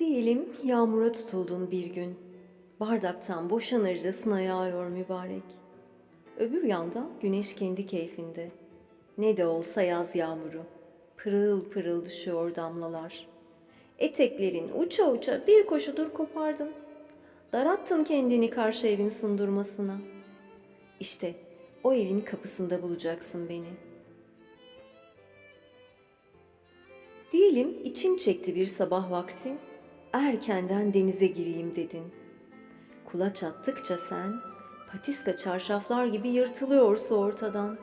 Diyelim yağmura tutuldun bir gün. Bardaktan boşanırcasına yağıyor mübarek. Öbür yanda güneş kendi keyfinde. Ne de olsa yaz yağmuru. Pırıl pırıl düşüyor damlalar. Eteklerin uça uça bir koşudur kopardın. Darattın kendini karşı evin sındurmasına. İşte o evin kapısında bulacaksın beni. Diyelim için çekti bir sabah vakti, erkenden denize gireyim dedin. Kulaç attıkça sen, patiska çarşaflar gibi yırtılıyorsa ortadan.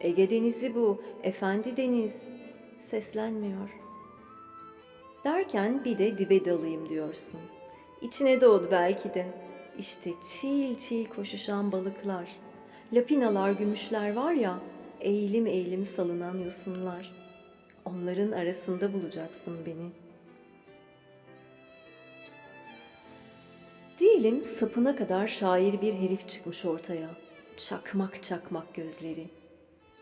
Ege denizi bu, efendi deniz, seslenmiyor. Derken bir de dibe dalayım diyorsun. İçine doğdu belki de. İşte çil çil koşuşan balıklar. Lapinalar, gümüşler var ya, eğilim eğilim salınan yosunlar. Onların arasında bulacaksın beni. Diyelim sapına kadar şair bir herif çıkmış ortaya. Çakmak çakmak gözleri.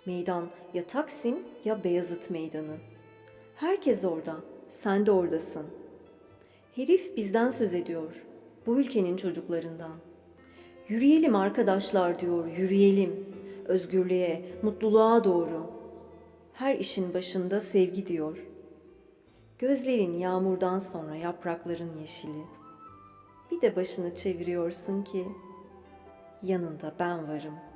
Meydan ya Taksim ya Beyazıt Meydanı. Herkes orada, sen de oradasın. Herif bizden söz ediyor, bu ülkenin çocuklarından. Yürüyelim arkadaşlar diyor, yürüyelim. Özgürlüğe, mutluluğa doğru. Her işin başında sevgi diyor. Gözlerin yağmurdan sonra yaprakların yeşili. Bir de başını çeviriyorsun ki yanında ben varım.''